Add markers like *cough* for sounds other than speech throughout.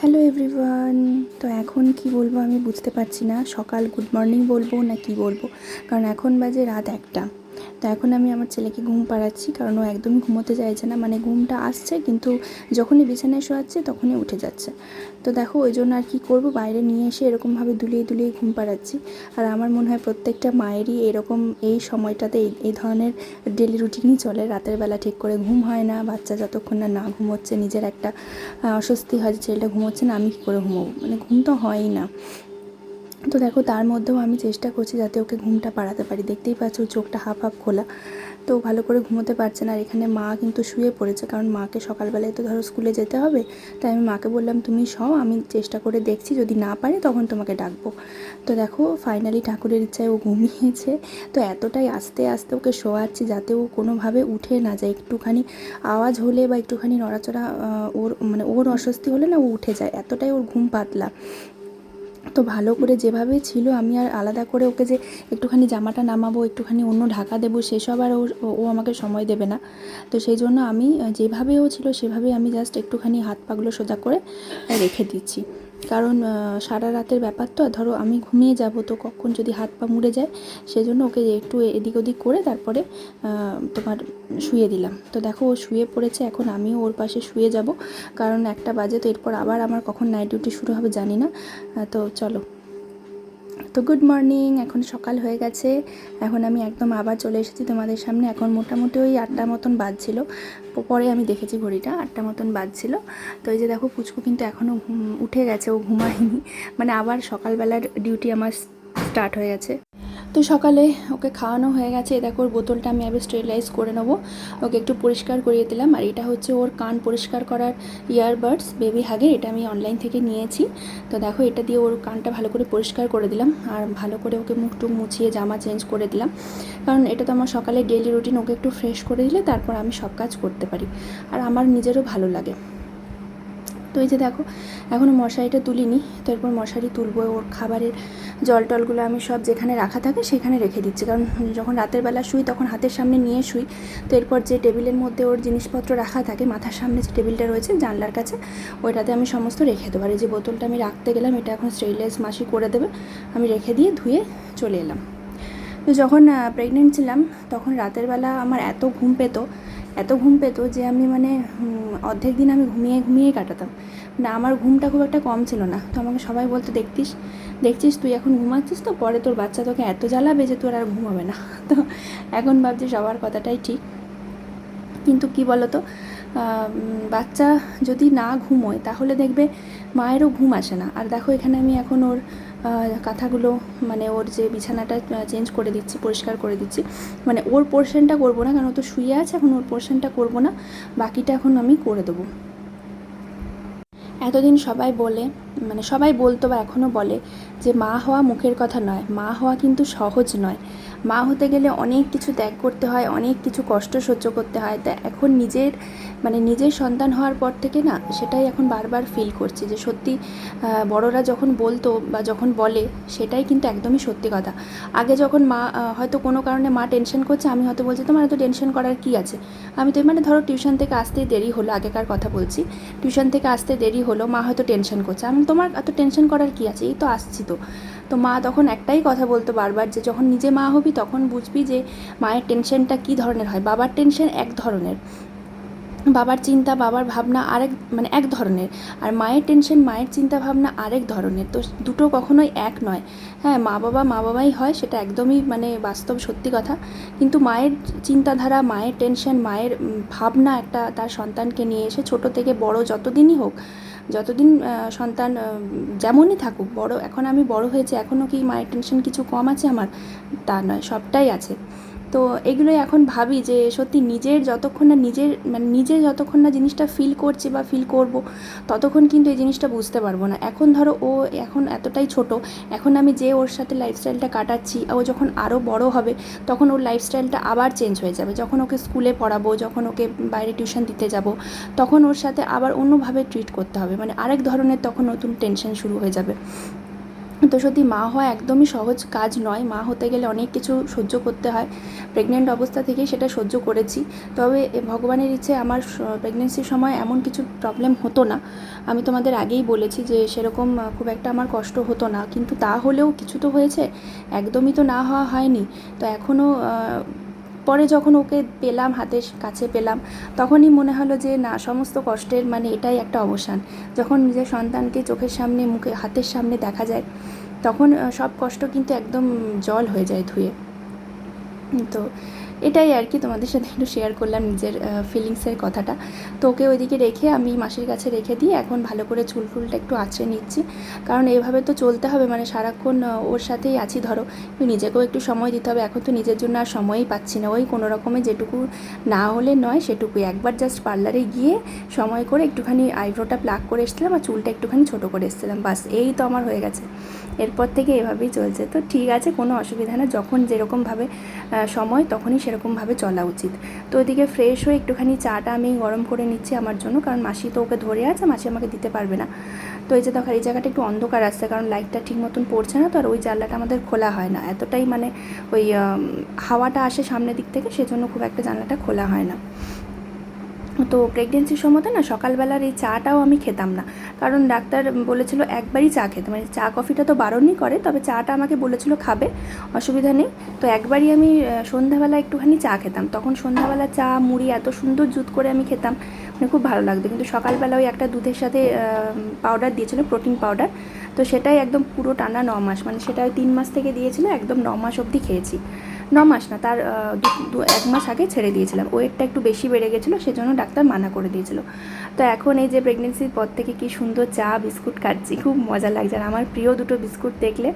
Hello everyone তো এখন কি বলব আমি বুঝতে পারছি না। সকাল গুড মর্নিং বলব না কি বলব? কারণ এখন বাজে রাত একটা। তো এখন আমি আমার ছেলেকে ঘুম পাড়াচ্ছি, কারণ ও একদমই ঘুমোতে চাইছে না। মানে ঘুমটা আসছে, কিন্তু যখনই বিছানায় শোয়াচ্ছে তখনই উঠে যাচ্ছে। তো দেখো, ওই জন্য আর কি করব? বাইরে নিয়ে এসে এরকমভাবে দুলিয়ে দুলিয়ে ঘুম পাড়াচ্ছি। আর আমার মনে হয় প্রত্যেকটা মায়েরই এরকম এই সময়টাতে এই ধরনের ডেলি রুটিনই চলে। রাতের বেলা ঠিক করে ঘুম হয় না, বাচ্চা যতক্ষণ না না ঘুমোচ্ছে, নিজের একটা অস্বস্তি হয় যে ছেলেটা ঘুমোচ্ছে না, আমি কী করে ঘুমোবো? মানে ঘুম তো হয়ই না। তো দেখো, তার মধ্যেও আমি চেষ্টা করছি যাতে ওকে ঘুমটা পাড়াতে পারি। দেখতেই পাচ্ছ চোখটা হাফ হাফ খোলা। তো ভালো করে ঘুমোতে পারছে না আর এখানে মা কিন্তু শুয়ে পড়েছে। কারণ মাকে সকালবেলায় তো ধরো স্কুলে যেতে হবে, তাই আমি মাকে বললাম, তুমি সও আমি চেষ্টা করে দেখছি। যদি না পারে, তখন তোমাকে ডাকবো। তো দেখো ফাইনালি ঠাকুরের ইচ্ছায় ও ঘুমিয়েছে। তো এতটাই আস্তে আস্তে ওকে শোয়াচ্ছি যাতে ও কোনোভাবে উঠে না যায়। একটুখানি আওয়াজ হলে বা একটুখানি নড়াচড়া ওর মানে ওর অস্বস্তি হলে না ও উঠে যায়। এতটাই ওর ঘুম পাতলা। তো ভালো করে যেভাবে ছিল, আমি আর আলাদা করে ওকে যে একটুখানি জামাটা নামাবো, একটুখানি অন্য ঢাকা দেবো, সেসব আর ও আমাকে সময় দেবে না। তো সেই জন্য আমি যেভাবে ও ছিল সেভাবে আমি জাস্ট একটুখানি হাত পাগুলো সোজা করে রেখে দিচ্ছি। কারণ সারা রাতের ব্যাপার তো ধরো আমি ঘুমিয়ে যাব তো কখন যদি হাত পা মুড়ে যায়, সেজন্য ওকে একটু এদিক ওদিক করে তারপরে তোমার শুয়ে দিলাম। তো দেখো ও শুয়ে পড়েছে, এখন আমিও ওর পাশে শুয়ে যাব। কারণ একটা বাজে তো এরপর আবার আমার কখন নাইট ডিউটি শুরু হবে জানি না। তো চলো। তো গুড মর্নিং এখন সকাল হয়ে গেছে। এখন আমি একদম আবার চলে এসেছি তোমাদের সামনে। এখন মোটামুটি ওই আটটা মতন বাজছিল। পরে আমি দেখেছি ঘড়িটা, আটটা মতন বাজছিল। তো এই যে দেখো, পুচকু কিন্তু এখনও উঠে গেছে, ও ঘুমায়নি। মানে আবার সকালবেলার ডিউটি আমার স্টার্ট হয়ে গেছে। তো সকালে ওকে খাওয়ানো হয়ে গেছে। দেখো, ওর বোতলটা আমি আবার স্টেরিলাইজ করে নেব। ওকে একটু পরিষ্কার করিয়ে দিলাম। আর এটা হচ্ছে ওর কান পরিষ্কার করার ইয়ারবাডস বেবি হাগে এটা আমি অনলাইন থেকে নিয়েছি। তো দেখো, এটা দিয়ে ওর কানটা ভালো করে পরিষ্কার করে দিলাম। আর ভালো করে ওকে মুখ টুক মুছিয়ে জামা চেঞ্জ করে দিলাম। কারণ এটা তো আমার সকালে ডেলি রুটিন ওকে একটু ফ্রেশ করে দিলে তারপর আমি সব কাজ করতে পারি। আর আমার নিজেরও ভালো লাগে। তো এই যে দেখো এখনও মশারিটা তুলিনি, তো এরপর মশারি তুলবো, ওর খাবারের জল টলগুলো আমি সব যেখানে রাখা থাকে সেখানে রেখে দিচ্ছি। কারণ যখন রাতের বেলা শুই, তখন হাতের সামনে নিয়ে শুই। তো এরপর যে টেবিলের মধ্যে ওর জিনিসপত্র রাখা থাকে, মাথার সামনে যে টেবিলটা রয়েছে, জানলার কাছে, ওইটাতে আমি সমস্ত রেখে দেবো। আর এই যে বোতলটা আমি রাখতে গেলাম, এটা এখন স্টেইনলেস মাসি করে দেবে। আমি রেখে দিয়ে ধুয়ে চলে এলাম। তো যখন প্রেগনেন্ট ছিলাম, তখন রাতের বেলা আমার এত ঘুম পেতো এত ঘুম পেতো যে আমি মানে অর্ধেক দিন আমি ঘুমিয়ে ঘুমিয়ে কাটাতাম। মানে আমার ঘুমটা খুব একটা কম ছিল না। তো আমাকে সবাই বলতো, দেখতিস, দেখছিস তুই এখন ঘুমাচ্ছিস তো? পরে তোর বাচ্চা তোকে এত জ্বালাবে যে তোর আর ঘুমাবে না। *laughs* তো এখন ভাবছি সবার কথাটাই ঠিক। কিন্তু কি বলতো বাচ্চা যদি না ঘুমোয়, তাহলে দেখবে মায়েরও ঘুম আসে না। আর দেখো এখানে আমি এখন ওর কাঁথাগুলো মানে ওর যে বিছানাটা চেঞ্জ করে দিচ্ছি, পরিষ্কার করে দিচ্ছি মানে ওর পোর্শনটা করব না, কারণ ও তো শুয়ে আছে, এখন ওর পোর্শনটা করব না, বাকিটা এখন আমি করে দেবো। এতদিন সবাই বলে মানে সবাই বলতো বা এখনও বলে যে মা হওয়া মুখের কথা নয়, মা হওয়া কিন্তু সহজ নয়। মা হতে গেলে অনেক কিছু ত্যাগ করতে হয়, অনেক কিছু কষ্ট সহ্য করতে হয়। তা এখন নিজের মানে নিজের সন্তান হওয়ার পর থেকে না, সেটাই এখন বারবার ফিল করছি যে সত্যি বড়রা যখন বলতো বা যখন বলে, সেটাই কিন্তু একদমই সত্যি কথা। আগে যখন মা হয়তো কোনো কারণে মা টেনশন করছে, আমি হয়তো বলছি, তোমার এত টেনশন করার কি আছে? আমি তো মানে ধরো টিউশন থেকে আসতেই দেরি হলো, আগেকার কথা বলছি। টিউশন থেকে আসতে দেরি হলো, মা হয়তো টেনশন করছে। আমি তোমার এত টেনশন করার কি আছে? এই তো আসছি। তো তো মা তখন একটাই কথা বলতো বারবার যে, যখন নিজে মা হবি তখন বুঝবি যে, মায়ের টেনশনটা কী ধরনের হয়? বাবার টেনশন এক ধরনের। বাবার চিন্তা, বাবার ভাবনা আরেক মানে এক ধরনের। আর মায়ের টেনশন মায়ের চিন্তা ভাবনা আরেক ধরনের। তো দুটো কখনোই এক নয়। হ্যাঁ মা বাবা, মা বাবাই হয়, সেটা একদমই মানে বাস্তব সত্যি কথা। কিন্তু মায়ের চিন্তাধারা, মায়ের টেনশন মায়ের ভাবনা একটা তার সন্তানকে নিয়ে এসে ছোট থেকে বড় যতদিনই হোক, যতদিন সন্তান যেমনই থাকুক, বড়, এখন আমি বড় হয়েছে এখনও কি মায়ের টেনশন কিছু কম আছে আমার? তা নয়, সবটাই আছে। তো এগুলোই এখন ভাবি যে সত্যি নিজের যতক্ষণ না নিজের মানে নিজে যতক্ষণ না জিনিসটা ফিল করছে বা ফিল করব, ততক্ষণ কিন্তু এই জিনিসটা বুঝতে পারব না। এখন ধরো ও এখন এতটাই ছোট, এখন আমি যে ওর সাথে লাইফস্টাইলটা কাটাচ্ছি, ও যখন আরও বড় হবে, তখন ওর লাইফস্টাইলটা আবার চেঞ্জ হয়ে যাবে। যখন ওকে স্কুলে পড়াবো, যখন ওকে বাইরে টিউশন দিতে যাব, তখন ওর সাথে আবার অন্যভাবে ট্রিট করতে হবে। মানে আরেক ধরনের তখন নতুন টেনশন শুরু হয়ে যাবে। তো সত্যি মা হওয়া একদমই সহজ কাজ নয়। মা হতে গেলে অনেক কিছু সহ্য করতে হয়। প্রেগনেন্ট অবস্থা থেকে সেটা সহ্য করেছি। তবে ভগবানের ইচ্ছে আমার প্রেগনেন্সির সময় এমন কিছু প্রবলেম হতো না। আমি তোমাদের আগেই বলেছি যে সেরকম খুব একটা আমার কষ্ট হতো না। কিন্তু তা হলেও কিছু তো হয়েছে। একদমই তো না হওয়া হয়নি। তো এখনও পরে যখন ওকে পেলাম, হাতের কাছে পেলাম, তখনই মনে হলো যে, না, সমস্ত কষ্টের মানে এটাই একটা অবসান। যখন নিজের সন্তানকে চোখের সামনে, মুখে, হাতের সামনে দেখা যায়, তখন সব কষ্ট কিন্তু একদম জল হয়ে যায় ধুয়ে। তো এটাই আর কি তোমাদের সাথে একটু শেয়ার করলাম নিজের ফিলিংসের কথাটা। তো ওকে ওইদিকে রেখে আমি মাসির কাছে রেখে দিই, এখন ভালো করে চুল ফুলটা একটু আঁচড়ে নিচ্ছি। কারণ এভাবে তো চলতে হবে মানে সারাক্ষণ ওর সাথেই আছি, ধরো নিজেকেও একটু সময় দিতে হবে। এখন তো নিজের জন্য আর সময়ই পাচ্ছি না, ওই কোনো রকমে যেটুকু না হলে নয়, সেটুকুই। একবার জাস্ট পার্লারে গিয়ে সময় করে একটুখানি আইব্রোটা প্লাক করে এসেছিলাম আর চুলটা একটুখানি ছোটো করে এসেছিলাম, বাস, এই তো আমার হয়ে গেছে। এরপর থেকে এভাবেই চলছে। তো ঠিক আছে, কোনো অসুবিধা না যখন যেরকমভাবে সময়, তখনই সেরকমভাবে চলা উচিত। তো ওইদিকে ফ্রেশ হয়ে একটুখানি চাটা আমি গরম করে নিচ্ছি আমার জন্য, কারণ মাসি তো ওকে ধরে আছে, মাসি আমাকে দিতে পারবে না। তো এই যে দেখো, এই জায়গাটা একটু অন্ধকার আসছে, কারণ লাইটটা ঠিক মতন পড়ছে না তো, আর ওই জানলাটা আমাদের খোলা হয় না। এতটাই মানে ওই হাওয়াটা আসে সামনের দিক থেকে, সেজন্য খুব একটা জানলাটা খোলা হয় না। তো প্রেগনেন্সির সময়তে না সকালবেলার এই চাটাও আমি খেতাম না। কারণ ডাক্তার বলেছিল একবারই চা খেতে। মানে চা কফিটা তো বারণই করে, তবে চাটা আমাকে বলেছিল খাবে, অসুবিধা নেই। তো একবারই আমি সন্ধ্যাবেলা একটুখানি চা খেতাম। তখন সন্ধ্যাবেলা চা, মুড়ি এত সুন্দর জুত করে আমি খেতাম মানে খুব ভালো লাগতো। কিন্তু সকালবেলা ওই একটা দুধের সাথে পাউডার দিয়েছিল প্রোটিন পাউডার তো সেটাই একদম পুরো টানা ন মাস মানে সেটা তিন মাস থেকে দিয়েছিল, একদম ন মাস অবধি খেয়েছি। ন মাস না তার এক মাস আগে ছেড়ে দিয়েছিলাম। ওয়েটটা একটু বেশি বেড়ে গেছিল, সেজন্য ডাক্তার মানা করে দিয়েছিল। তো এখন এই যে প্রেগনেন্সির পর থেকে কি সুন্দর চা, বিস্কুট খাচ্ছি, খুব মজা লাগছে। আর আমার প্রিয় দুটো বিস্কুট দেখলে,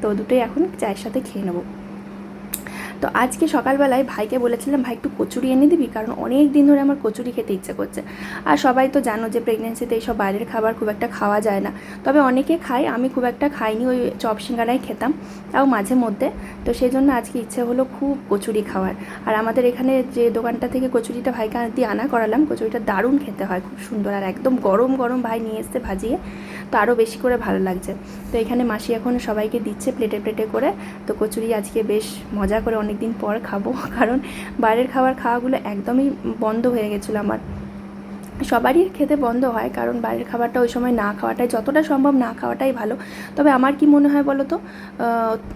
তো দুটোই এখন চায়ের সাথে খেয়ে নেব। তো আজকে সকালবেলায় ভাইকে বলেছিলাম, ভাই, একটু কচুরি এনে দিবি, কারণ অনেক দিন ধরে আমার কচুরি খেতে ইচ্ছে করছে। আর সবাই তো জানো যে প্রেগনেন্সিতে এইসব বাইরের খাবার খুব একটা খাওয়া যায় না। তবে অনেকে খায়, আমি খুব একটা খাইনি, ওই চপ সিঙ্গারাই খেতাম, তাও মাঝে মধ্যে। তো সেই জন্য আজকে ইচ্ছে হলো খুব কচুরি খাওয়ার। আর আমাদের এখানে যে দোকানটা থেকে কচুরিটা ভাইকে দিয়ে আনা করালাম, কচুরিটা দারুণ খেতে হয়, খুব সুন্দর আর একদম গরম গরম ভাই নিয়ে এসছে ভাজিয়ে, তো আরও বেশি করে ভালো লাগছে। তো এখানে মাসি এখন সবাইকে দিচ্ছে প্লেটে প্লেটে করে। তো কচুরি আজকে বেশ মজা করে অনেক দিন পর খাব, *laughs* কারণ বাইরের খাবার খাওয়াগুলো একদমই বন্ধ হয়ে গেছিল আমার। সবারই খেতে বন্ধ হয়, কারণ বাইরের খাবারটা ওই সময় না খাওয়াটাই, যতটা সম্ভব না খাওয়াটাই ভালো। তবে আমার কি মনে হয় বলো তো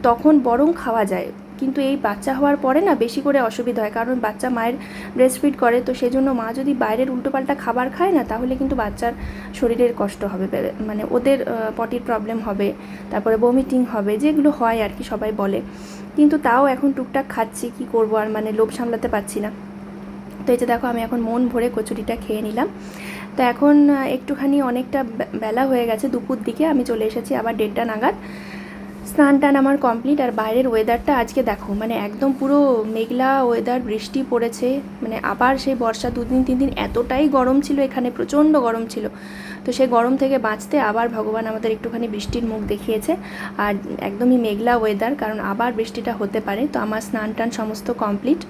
তখন বরং খাওয়া যায়। কিন্তু এই বাচ্চা হওয়ার পরে না বেশি করে অসুবিধা হয়, কারণ বাচ্চা মায়ের ব্রেস্ট ফিড করে, তো সেজন্য মা যদি বাইরের উল্টোপাল্টা খাবার খায় না, তাহলে কিন্তু বাচ্চার শরীরের কষ্ট হবে মানে ওদের পটির প্রবলেম হবে, তারপরে বমিটিং হবে, যেগুলো হয় আর কি সবাই বলে। কিন্তু তাও এখন টুকটাক খাচ্ছি, কি করব আর মানে লোভ সামলাতে পারছি না। তো এই যে দেখো, আমি এখন মন ভরে কচুরিটা খেয়ে নিলাম। তো এখন একটুখানি অনেকটা বেলা হয়ে গেছে দুপুর দিকে, আমি চলে এসেছি আবার দেড়টা নাগাদ। স্নান টান আমার কমপ্লিট আর বাইরের ওয়েদারটা আজকে দেখো মানে একদম পুরো মেঘলা ওয়েদার বৃষ্টি পড়েছে মানে আবার সেই বর্ষা দুদিন তিন দিন এতটাই গরম ছিল এখানে, প্রচণ্ড গরম ছিল। তো সেই গরম থেকে বাঁচতে আবার ভগবান আমাদের একটুখানি বৃষ্টির মুখ দেখিয়েছে, আর একদমই মেঘলা ওয়েদার কারণ আবার বৃষ্টিটা হতে পারে। তো আমার স্নান টান সমস্ত কমপ্লিট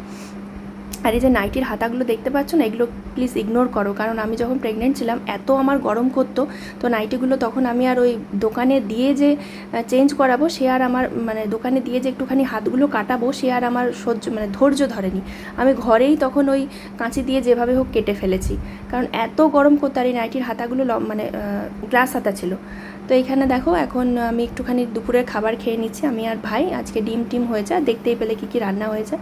আর এই যে নাইটির হাতাগুলো দেখতে পাচ্ছ না, এগুলো প্লিজ ইগনোর করো। কারণ আমি যখন প্রেগনেন্ট ছিলাম, এত আমার গরম করতো, তো নাইটিগুলো তখন আমি আর ওই দোকানে দিয়ে যে চেঞ্জ করাবো, সে আর আমার মানে দোকানে দিয়ে যে একটুখানি হাতগুলো কাটাবো, সে আর আমার সহ্য মানে ধৈর্য ধরেনি। আমি ঘরেই তখন ওই কাঁচি দিয়ে যেভাবে হোক কেটে ফেলেছি। কারণ এত গরম করতো, আর এই নাইটির হাতাগুলো মানে গ্লাস হাতা ছিল। তো এখানে দেখো, এখন আমি একটুখানি দুপুরের খাবার খেয়ে নিচ্ছি। আমি আর ভাই আজকে ডিম টিম হয়েছে, আর দেখতেই পেলে কী কী রান্না হয়েছে।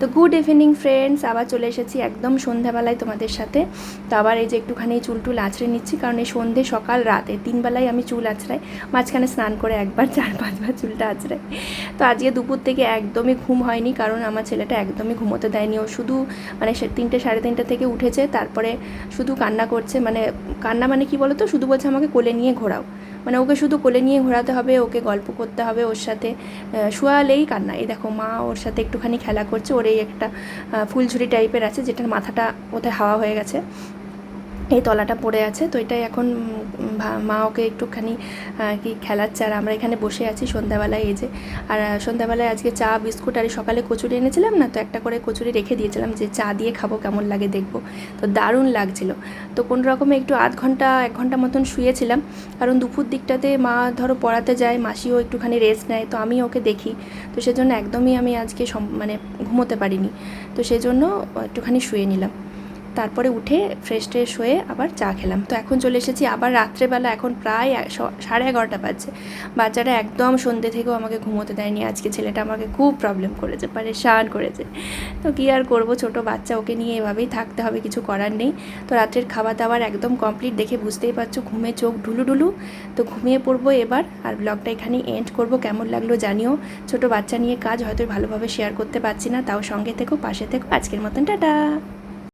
তো গুড ইভিনিং ফ্রেন্ডস আবার চলে এসেছি একদম সন্ধ্যাবেলায় তোমাদের সাথে। তো আবার এই যে একটুখানি চুল টুল আছড়ে নিচ্ছি, কারণ এই সন্ধে সকাল রাতে তিনবেলায় আমি চুল আছড়াই, মাঝখানে স্নান করে একবার, চার, পাঁচবার চুলটা আছড়াই। তো আজকে দুপুর থেকে একদমই ঘুম হয়নি, কারণ আমার ছেলেটা একদমই ঘুমোতে দেয়নি। ও শুধু মানে তিনটে, সাড়ে তিনটে থেকে উঠেছে, তারপরে শুধু কান্না করছে মানে কান্না মানে কি বলো তো শুধু বলছে, আমাকে কোলে নিয়ে ঘোরাও। মানে ওকে শুধু কোলে নিয়ে ঘোরাতে হবে, ওকে গল্প করতে হবে ওর সাথে। শোয়ালেই কান্না। এই দেখো মা ওর সাথে একটুখানি খেলা করছে, ওর এই একটা ফুলঝুরি টাইপের আছে, যেটার মাথাটা ওতে হাওয়া হয়ে গেছে। এই তলাটা পড়ে আছে, তো এটাই এখন মা ওকে একটুখানি কি খেলাচ্ছে। আর আমরা এখানে বসে আছি সন্ধ্যাবেলায় এই যে। আর সন্ধ্যাবেলায় আজকে চা, বিস্কুট আর সকালে কচুরি এনেছিলাম না, তো একটা করে কচুরি রেখে দিয়েছিলাম যে চা দিয়ে খাব, কেমন লাগে দেখব। তো দারুণ লাগছিল। তো কোনো রকমে একটু আধ ঘণ্টা, এক ঘণ্টা মতন শুয়েছিলাম। কারণ দুপুর দিকটাতে মা ধরো পড়াতে যায়, মাসিও একটুখানি রেস্ট নেয়, তো আমি ওকে দেখি। তো সেজন্য একদমই আমি আজকে মানে ঘুমোতে পারিনি। তো সেজন্য একটুখানি শুয়ে নিলাম। তারপরে উঠে ফ্রেশ ট্রেশ হয়ে আবার চা খেলাম। তো এখন চলে এসেছি আবার রাত্রেবেলা, এখন প্রায় সাড়ে এগারোটা বাজছে। বাচ্চারা একদম সন্ধ্যে থেকেও আমাকে ঘুমোতে দেয়নি। আজকে ছেলেটা আমাকে খুব প্রবলেম করেছে, পারেশান করেছে। তো কী আর করব? ছোট বাচ্চা, ওকে নিয়ে এভাবেই থাকতে হবে, কিছু করার নেই। তো রাত্রের খাবার দাবার একদম কমপ্লিট দেখে বুঝতেই পারছ, ঘুমে চোখ ঢুলু ঢুলু তো ঘুমিয়ে পড়ব এবার, আর ব্লগটা এখানেই এন্ড করব। কেমন লাগল জানিও। ছোট বাচ্চা নিয়ে কাজ হয়তো ভালোভাবে শেয়ার করতে পারছি না, তাও সঙ্গে থেকো, পাশে থেকো। আজকের মতন, টাটা!